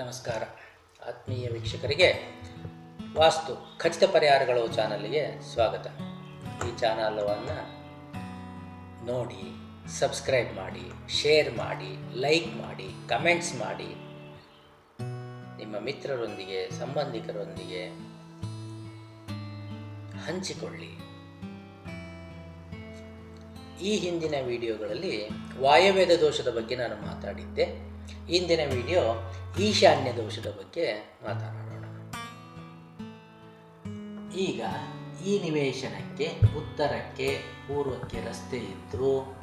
ನಮಸ್ಕಾರ. ಆತ್ಮೀಯ ವೀಕ್ಷಕರಿಗೆ ವಾಸ್ತು ಖಚಿತ ಪರಿಹಾರಗಳು ಚಾನಲ್ಗೆ ಸ್ವಾಗತ. ಈ ಚಾನಲ್ವನ್ನು ನೋಡಿ, ಸಬ್ಸ್ಕ್ರೈಬ್ ಮಾಡಿ, ಶೇರ್ ಮಾಡಿ, ಲೈಕ್ ಮಾಡಿ, ಕಮೆಂಟ್ಸ್ ಮಾಡಿ. ನಿಮ್ಮ ಮಿತ್ರರೊಂದಿಗೆ, ಸಂಬಂಧಿಕರೊಂದಿಗೆ ಹಂಚಿಕೊಳ್ಳಿ. ಈ ಹಿಂದಿನ ವಿಡಿಯೋಗಳಲ್ಲಿ ವಾಯುವೇದ ದೋಷದ ಬಗ್ಗೆ ನಾನು ಮಾತಾಡಿದ್ದೆ. ಇಂದಿನ ವಿಡಿಯೋ ಈಶಾನ್ಯ ದೋಷದ ಬಗ್ಗೆ ಮಾತನಾಡೋಣ. ಈಗ ಈ ನಿವೇಶನಕ್ಕೆ, ಉತ್ತರಕ್ಕೆ, ಪೂರ್ವಕ್ಕೆ ರಸ್ತೆ ಇದ್ದು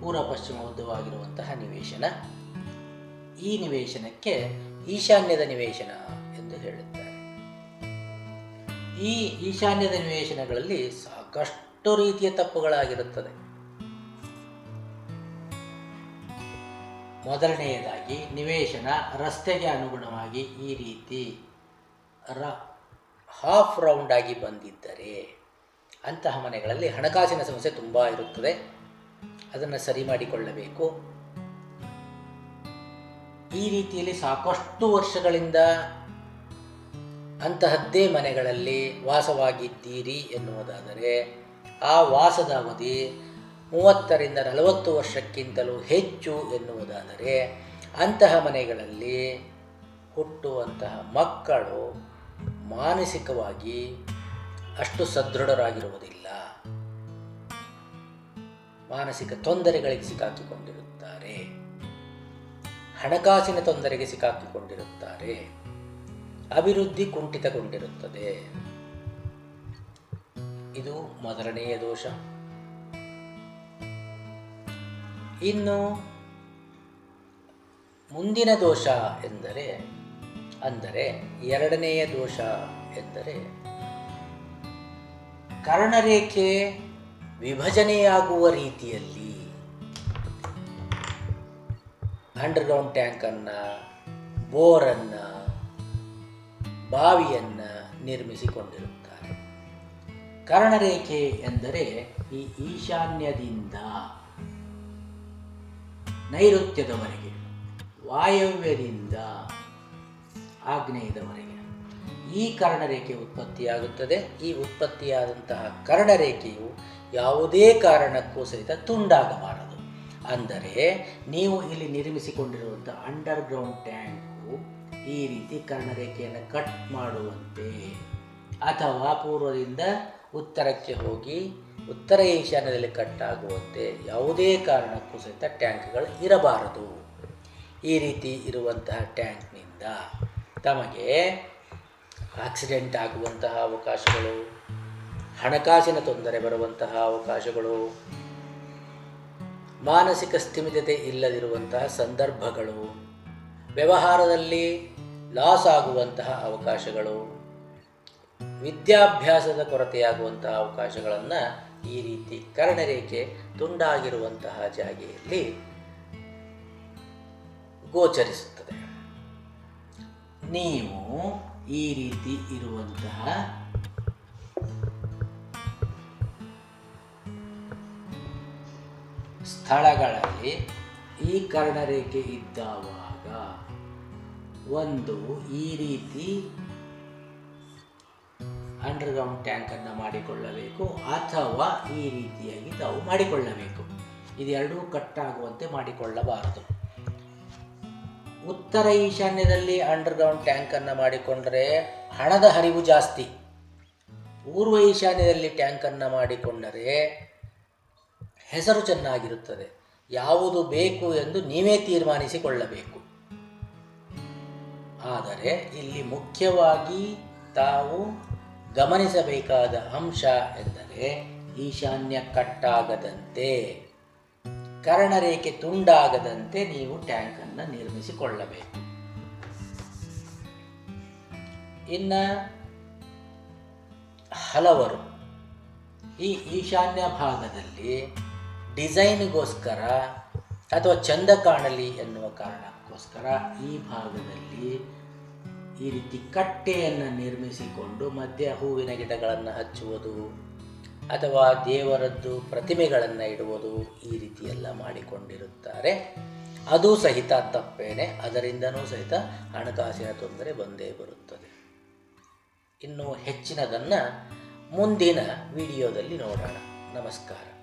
ಪೂರ್ವ ಪಶ್ಚಿಮ ಉದ್ದವಾಗಿರುವಂತಹ ನಿವೇಶನ ಈ ನಿವೇಶನಕ್ಕೆ ಈಶಾನ್ಯದ ನಿವೇಶನ ಎಂದು ಹೇಳುತ್ತಾರೆ. ಈ ಈಶಾನ್ಯದ ನಿವೇಶನಗಳಲ್ಲಿ ಸಾಕಷ್ಟು ರೀತಿಯ ತಪ್ಪುಗಳಾಗಿರುತ್ತದೆ. ಮೊದಲನೆಯದಾಗಿ ನಿವೇಶನ ರಸ್ತೆಗೆ ಅನುಗುಣವಾಗಿ ಈ ರೀತಿ ರ ಹಾಫ್ ರೌಂಡ್ ಆಗಿ ಬಂದಿದ್ದರೆ ಅಂತಹ ಮನೆಗಳಲ್ಲಿ ಹಣಕಾಸಿನ ಸಮಸ್ಯೆ ತುಂಬ ಇರುತ್ತದೆ. ಅದನ್ನು ಸರಿ ಮಾಡಿಕೊಳ್ಳಬೇಕು. ಈ ರೀತಿಯಲ್ಲಿ ಸಾಕಷ್ಟು ವರ್ಷಗಳಿಂದ ಅಂತಹದ್ದೇ ಮನೆಗಳಲ್ಲಿ ವಾಸವಾಗಿದ್ದೀರಿ ಎನ್ನುವುದಾದರೆ ಆ ವಾಸದ ಅವಧಿ ಮೂವತ್ತರಿಂದ ನಲವತ್ತು ವರ್ಷಕ್ಕಿಂತಲೂ ಹೆಚ್ಚು ಎನ್ನುವುದಾದರೆ ಅಂತಹ ಮನೆಗಳಲ್ಲಿ ಹುಟ್ಟುವಂತಹ ಮಕ್ಕಳು ಮಾನಸಿಕವಾಗಿ ಅಷ್ಟು ಸದೃಢರಾಗಿರುವುದಿಲ್ಲ. ಮಾನಸಿಕ ತೊಂದರೆಗಳಿಗೆ ಸಿಕ್ಕಾಕಿಕೊಂಡಿರುತ್ತಾರೆ. ಹಣಕಾಸಿನ ತೊಂದರೆಗೆ ಸಿಕ್ಕಾಕಿಕೊಂಡಿರುತ್ತಾರೆ. ಅಭಿವೃದ್ಧಿ ಕುಂಠಿತಗೊಂಡಿರುತ್ತದೆ. ಇದು ಮೊದಲನೆಯ ದೋಷ. ಇನ್ನು ಮುಂದಿನ ದೋಷ ಎಂದರೆ, ಅಂದರೆ ಎರಡನೆಯ ದೋಷ ಎಂದರೆ, ಕರ್ಣರೇಖೆ ವಿಭಜನೆಯಾಗುವ ರೀತಿಯಲ್ಲಿ ಅಂಡರ್ಗ್ರೌಂಡ್ ಟ್ಯಾಂಕನ್ನು ಬೋರನ್ನು ಬಾವಿಯನ್ನು ನಿರ್ಮಿಸಿಕೊಂಡಿರುತ್ತಾರೆ. ಕರ್ಣರೇಖೆ ಎಂದರೆ ಈ ಈಶಾನ್ಯದಿಂದ ನೈಋತ್ಯದವರೆಗೆ, ವಾಯವ್ಯದಿಂದ ಆಗ್ನೇಯದವರೆಗೆ. ಈ ಕರ್ಣರೇಖೆ ಉತ್ಪತ್ತಿಯಾಗುತ್ತದೆ. ಈ ಉತ್ಪತ್ತಿಯಾದಂತಹ ಕರ್ಣರೇಖೆಯು ಯಾವುದೇ ಕಾರಣಕ್ಕೂ ಸಹಿತ ತುಂಡಾಗಬಾರದು. ಅಂದರೆ, ನೀವು ಇಲ್ಲಿ ನಿರ್ಮಿಸಿಕೊಂಡಿರುವಂಥ ಅಂಡರ್ಗ್ರೌಂಡ್ ಟ್ಯಾಂಕು ಈ ರೀತಿ ಕರ್ಣರೇಖೆಯನ್ನು ಕಟ್ ಮಾಡುವಂತೆ ಅಥವಾ ಪೂರ್ವದಿಂದ ಉತ್ತರಕ್ಕೆ ಹೋಗಿ ಉತ್ತರ ಈಶಾನ್ಯದಲ್ಲಿ ಕಟ್ಟಾಗುವಂತೆ ಯಾವುದೇ ಕಾರಣಕ್ಕೂ ಸಹಿತ ಟ್ಯಾಂಕ್ಗಳು ಇರಬಾರದು. ಈ ರೀತಿ ಇರುವಂತಹ ಟ್ಯಾಂಕ್ನಿಂದ ತಮಗೆ ಆಕ್ಸಿಡೆಂಟ್ ಆಗುವಂತಹ ಅವಕಾಶಗಳು, ಹಣಕಾಸಿನ ತೊಂದರೆ ಬರುವಂತಹ ಅವಕಾಶಗಳು, ಮಾನಸಿಕ ಸ್ಥಿಮಿತತೆ ಇಲ್ಲದಿರುವಂತಹ ಸಂದರ್ಭಗಳು, ವ್ಯವಹಾರದಲ್ಲಿ ಲಾಸ್ ಆಗುವಂತಹ ಅವಕಾಶಗಳು, ವಿದ್ಯಾಭ್ಯಾಸದ ಕೊರತೆಯಾಗುವಂತಹ ಅವಕಾಶಗಳನ್ನು ಈ ರೀತಿ ಕರ್ಣರೇಖೆ ತುಂಡಾಗಿರುವಂತಹ ಜಾಗೆಯಲ್ಲಿ ಗೋಚರಿಸುತ್ತದೆ. ನೀವು ಈ ರೀತಿ ಇರುವಂತಹ ಸ್ಥಳಗಳಲ್ಲಿ ಈ ಕರ್ಣರೇಖೆ ಇದ್ದಾವಾಗ ಒಂದು ಈ ರೀತಿ ಅಂಡರ್ಗ್ರೌಂಡ್ ಟ್ಯಾಂಕನ್ನು ಮಾಡಿಕೊಳ್ಳಬೇಕು ಅಥವಾ ಈ ರೀತಿಯಾಗಿ ತಾವು ಮಾಡಿಕೊಳ್ಳಬೇಕು. ಇದೆರಡೂ ಕಟ್ಟಾಗುವಂತೆ ಮಾಡಿಕೊಳ್ಳಬಾರದು. ಉತ್ತರ ಈಶಾನ್ಯದಲ್ಲಿ ಅಂಡರ್ಗ್ರೌಂಡ್ ಟ್ಯಾಂಕನ್ನು ಮಾಡಿಕೊಂಡರೆ ಹಣದ ಹರಿವು ಜಾಸ್ತಿ. ಪೂರ್ವ ಈಶಾನ್ಯದಲ್ಲಿ ಟ್ಯಾಂಕನ್ನು ಮಾಡಿಕೊಂಡರೆ ಹೆಸರು ಚೆನ್ನಾಗಿರುತ್ತದೆ. ಯಾವುದು ಬೇಕು ಎಂದು ನೀವೇ ತೀರ್ಮಾನಿಸಿಕೊಳ್ಳಬೇಕು. ಆದರೆ ಇಲ್ಲಿ ಮುಖ್ಯವಾಗಿ ತಾವು ಗಮನಿಸಬೇಕಾದ ಅಂಶ ಎಂದರೆ ಈಶಾನ್ಯ ಕಟ್ಟಾಗದಂತೆ, ಕರ್ಣರೇಖೆ ತುಂಡಾಗದಂತೆ ನೀವು ಟ್ಯಾಂಕನ್ನು ನಿರ್ಮಿಸಿಕೊಳ್ಳಬೇಕು. ಇನ್ನು ಹಲವರು ಈ ಈಶಾನ್ಯ ಭಾಗದಲ್ಲಿ ಡಿಸೈನ್ಗೋಸ್ಕರ ಅಥವಾ ಚಂದ ಕಾಣಲಿ ಎನ್ನುವ ಕಾರಣಕ್ಕೋಸ್ಕರ ಈ ಭಾಗದಲ್ಲಿ ಈ ರೀತಿ ಕಟ್ಟೆಯನ್ನು ನಿರ್ಮಿಸಿಕೊಂಡು ಮಧ್ಯ ಹೂವಿನ ಗಿಡಗಳನ್ನು ಹಚ್ಚುವುದು ಅಥವಾ ದೇವರದ್ದು ಪ್ರತಿಮೆಗಳನ್ನು ಇಡುವುದು ಈ ರೀತಿಯೆಲ್ಲ ಮಾಡಿಕೊಂಡಿರುತ್ತಾರೆ. ಅದು ಸಹಿತ ತಪ್ಪೇನೆ. ಅದರಿಂದನೂ ಸಹಿತ ಹಣಕಾಸಿನ ತೊಂದರೆ ಬಂದೇ ಬರುತ್ತದೆ. ಇನ್ನು ಹೆಚ್ಚಿನದನ್ನು ಮುಂದಿನ ವಿಡಿಯೋದಲ್ಲಿ ನೋಡೋಣ. ನಮಸ್ಕಾರ.